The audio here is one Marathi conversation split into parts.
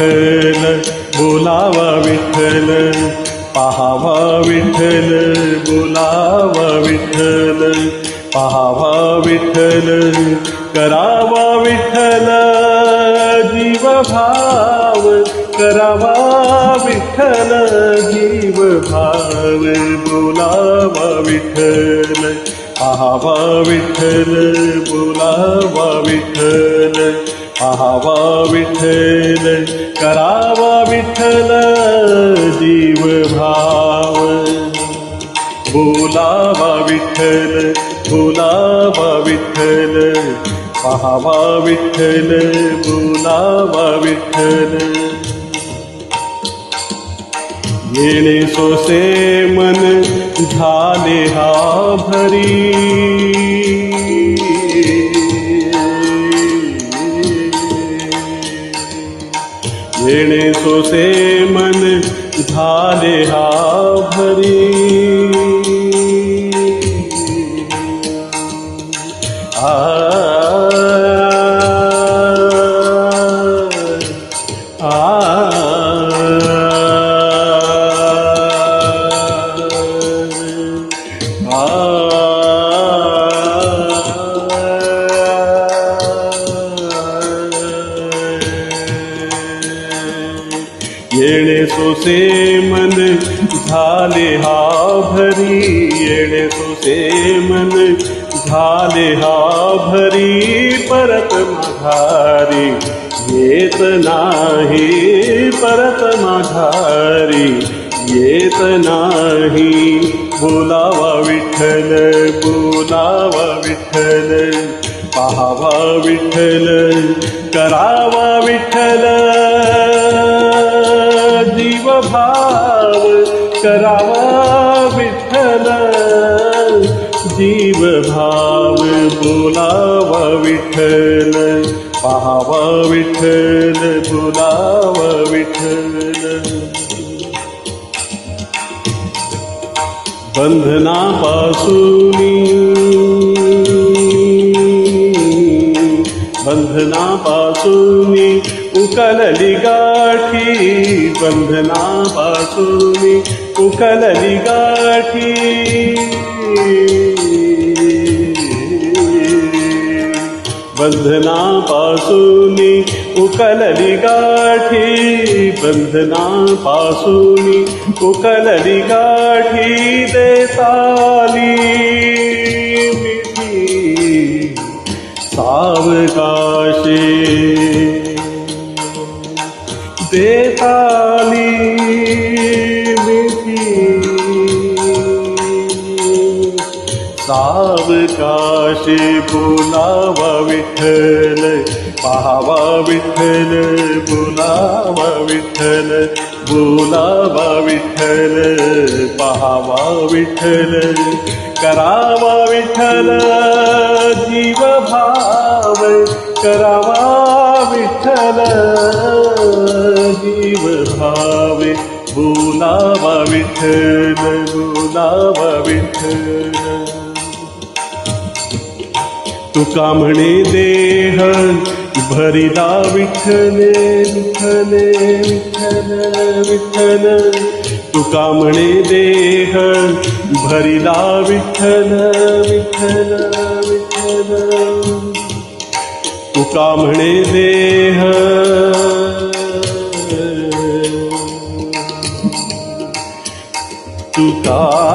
विठ्ठल बोलावा विठ्ठल पाहावा विठ्ठल बोलावा विठ्ठल पाहावा विठ्ठल करावा विठ्ठल जीव भाव करावा विठ्ठल जीवभाव बोलावा विठ्ठल पाहावा विठ्ठल बोलावा विठ्ठल पाहावा विठ्ठल करावा विठ्ठल जीव भाव. बोलावा विठ्ठल बोलावा विठ्ठल पाहावा विठ्ठल बोलावा विठ्ठल. येणे सोसे मन झाले हा भरी. येणे सोसे मन झाले हा भरी। आ। आ। मन झाले हा भरी येणे सोसे मन झाले हा भरी परत माघारी. येत नाही परत माघारी. येत नाही बोलावा विठ्ठल बोलावा विठ्ठल. पाहावा विठ्ठल करावा विठ्ठल. जीव भाव करावा विठ्ठल. जीव भाव बोलावा विठ्ठल. पाहावा विठ्ठल बोलावा विठ्ठल. बंधनापासून बंधनापासून उकलली गाठी बंधनापासून उकलली गाठी. बंधनापासून उकलली गाठी बंधनापासून उकलली गाठी देताली सावकाशे। देताली मिठी। सावकाशे बोलावा विठ्ठल पाहावा विठ्ठल बोलावा विठ्ठल बोलावा विठ्ठल पाहावा विठ्ठल करावा विठ्ठल। जीव भाव करावा विठ्ठल जीव भाव बोलावा विठ्ठल बोलावा विठ्ठल. तुका म्हणे देह भरिला विठ्ठले विठ्ठले विठ्ठल विठ्ठल. तुका म्हणे देह भरिला विठ्ठल विठ्ठल विठ्ठल. तुका म्हणे देह तुका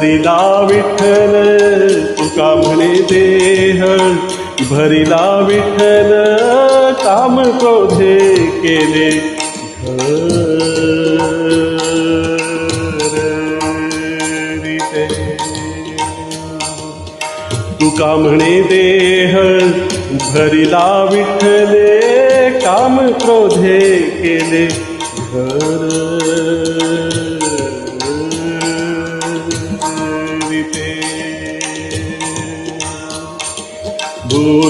भरिला विठ्ठल तुका म्हणे देह. भरिला विठ्ठल काम क्रोधे केले. तुका म्हणे देह. भरिला विठ्ठले काम क्रोधे केले. घर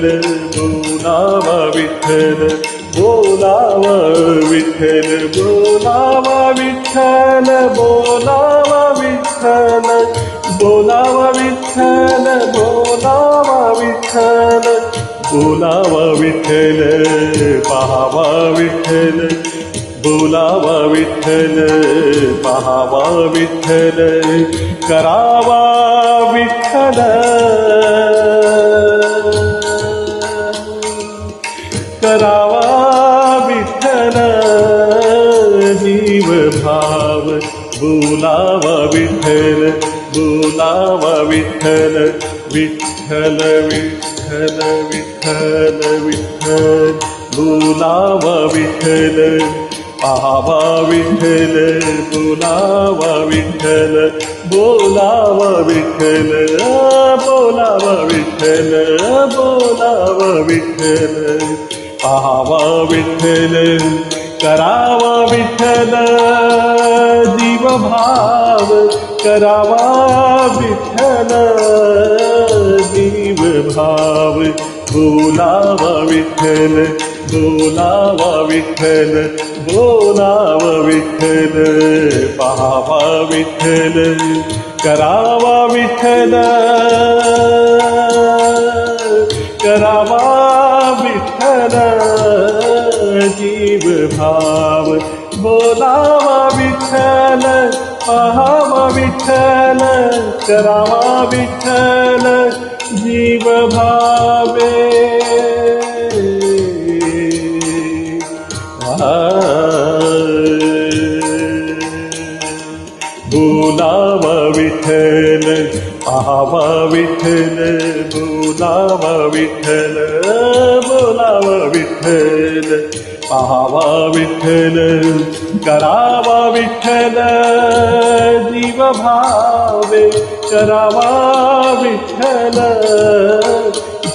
विठ्ठल बोलावा विठ्ठल बोलावा विठ्ठल बोलावा विठ्ठल बोलावा विठ्ठल बोलावा विठ्ठल बोलावा विठ्ठल बोलावा विठ्ठल पाहावा विठ्ठल बोलावा विठ्ठल पाहावा विठ्ठल करावा विठ्ठल करावा विठ्ठल जीव भाव बोलावा विठ्ठल बोलावा विठ्ठल विठ्ठल विठ्ठल विठ्ठल विठ्ठल बोलावा विठ्ठल पाहावा विठ्ठल बोलावा विठ्ठल बोलावा विठ्ठल बोलावा विठ्ठल बोलावा विठ्ठल. पाहावा विठ्ठल करावा विठ्ठल जीवभाव करावा विठ्ठल जीवभाव बोलावा विठ्ठल बोलावा विठ्ठल बोलावा विठ्ठल पाहावा विठ्ठल करावा विठ्ठल करावा विठ्ठल पाहावा विठ्ठल करावा विठ्ठल जीव भावे। बोलावा विठ्ठल पाहावा विठ्ठल बोलावा विठ्ठल बोलावा विठ्ठल। पाहावा विठ्ठल करावा विठ्ठल जीव भावे करावा विठ्ठल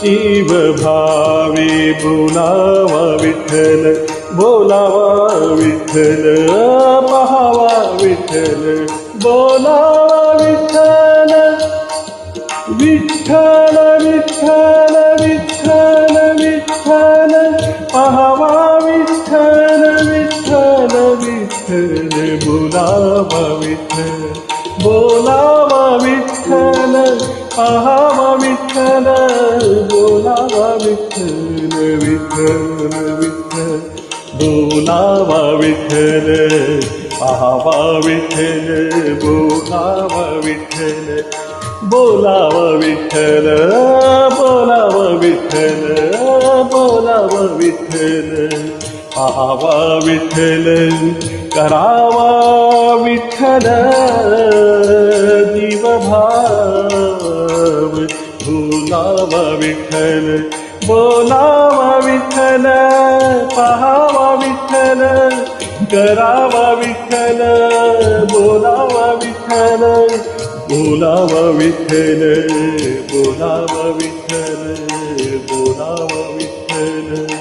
जीव भावे बोलावा विठ्ठल बोलावा विठ्ठल पहावा विठ्ठल बोलावा बोलावा विठ्ठल पहावा विठ्ठल बोलावा विठ्ठल विठ्ठल विठ्ठल बोलावा विठ्ठल पहावा विठ्ठल बोलावा विठ्ठल बोलावा विठ्ठल बोलावा विठ्ठल बोलावा विठ्ठल पाहावा विठ्ठल करावा विठ्ठल जीव भुलावा विठ्ठल बोलावा विठ्ठल पाहावा विठ्ठल करावा विठ्ठल बोलावा विठ्ठल बोलावा विठ्ठल बोलावा विठ्ठल बोलावा विठ्ठल.